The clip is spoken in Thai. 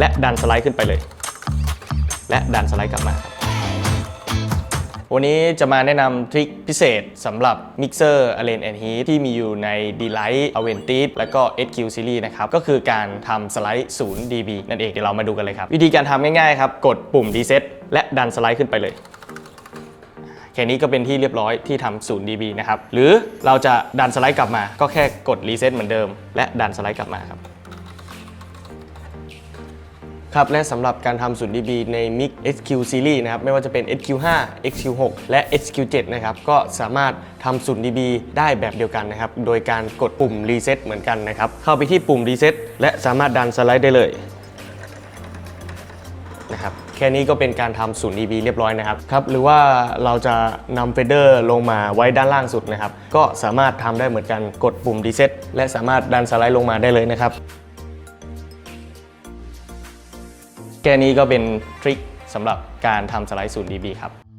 และดันสไลด์ขึ้นไปเลย และดันสไลด์กลับมาครับวันนี้จะมาแนะนำทริคพิเศษสำหรับมิกเซอร์ Arrange and Heat ที่มีอยู่ใน D-Lite Aventis แล้วก็ SQ Series นะครับ ก็คือการทำสไลด์0 dB นั่นเองเดี๋ยวเรามาดูกันเลยครับ วิธีการทำง่ายๆครับ กดปุ่ม Reset และดันสไลด์ขึ้นไปเลยแค่นี้ก็เป็นที่เรียบร้อยที่ทำ0 dB นะครับ หรือเราจะดันสไลด์กลับมา ก็แค่กด Reset เหมือนเดิม และดันสไลด์กลับมาครับ ครับ และสำหรับการทำ0 dB ใน Mix SQ Series นะครับ ไม่ว่าจะเป็น SQ5 SQ6 และ SQ7 นะครับ ก็สามารถทำ0 dB ได้แบบเดียวกันนะครับ โดยการกดปุ่ม Reset เหมือนกันนะครับ เข้าไปที่ปุ่ม Reset และสามารถดันสไลด์ได้เลยนะครับแค่นี้ก็เป็นการทำ0 dB เรียบร้อยนะครับครับหรือว่าเราจะนำเฟเดอร์ลงมาไว้ด้านล่างสุดนะครับ ก็สามารถทำได้เหมือนกันกดปุ่ม Reset และสามารถดันสไลด์ลงมาได้เลยนะครับ แค่นี้ก็เป็นทริคสำหรับการทำสไลด์ 0 dB ครับ